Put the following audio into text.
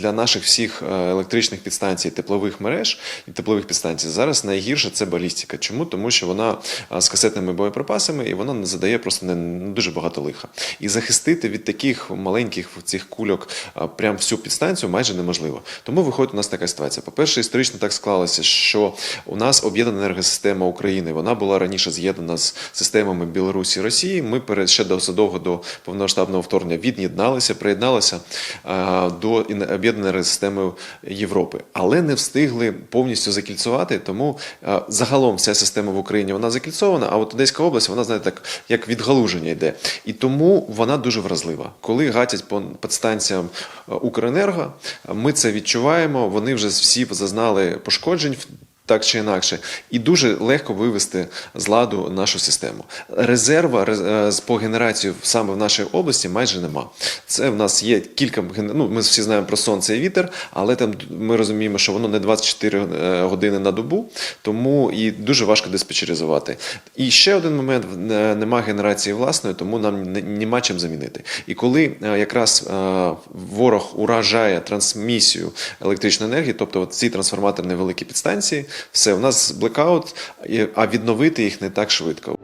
для наших всіх е, електричних підстанцій, теплових мереж і теплових підстанцій зараз найгірше це балістика. Чому? Тому що вона е, з касетними боєприпасами і вона не задає просто не, дуже багато лиха. І захистити від таких маленьких цих кульок е, прям всю підстанцію майже неможливо. Тому виходить у нас така ситуація. По-перше, історично так склалося, що у нас об'єднана енергосистема України. Вона була раніше з'єднана з системами Білорусі і Росії. Ми перед ще задовго до повномасштабного вторгнення від'єдналися, приєдналися до ін- об'єднаної системи Європи, але не встигли повністю закільцювати. Тому е, загалом вся система в Україні вона закільцована. А от Одеська область, вона знаєте, так як відгалуження йде, і тому вона дуже вразлива. Коли гатять по підстанціям е, Укренерго, ми це відчуваємо. Вони вже всі зазнали пошкоджень. Так чи інакше, і дуже легко вивести з ладу нашу систему. Резерва е, по генерації саме в нашій області майже нема. Це в нас є кілька ну, Ми всі знаємо про сонце і вітер, але там ми розуміємо, що воно не 24 е, години на добу, тому і дуже важко диспетчеризувати. І ще один момент: е, нема генерації власної, тому нам не- нема чим замінити. І коли якраз ворог уражає трансмісію електричної енергії, тобто ці трансформаторні великі підстанції, все, у нас блекаут, а відновити їх не так швидко.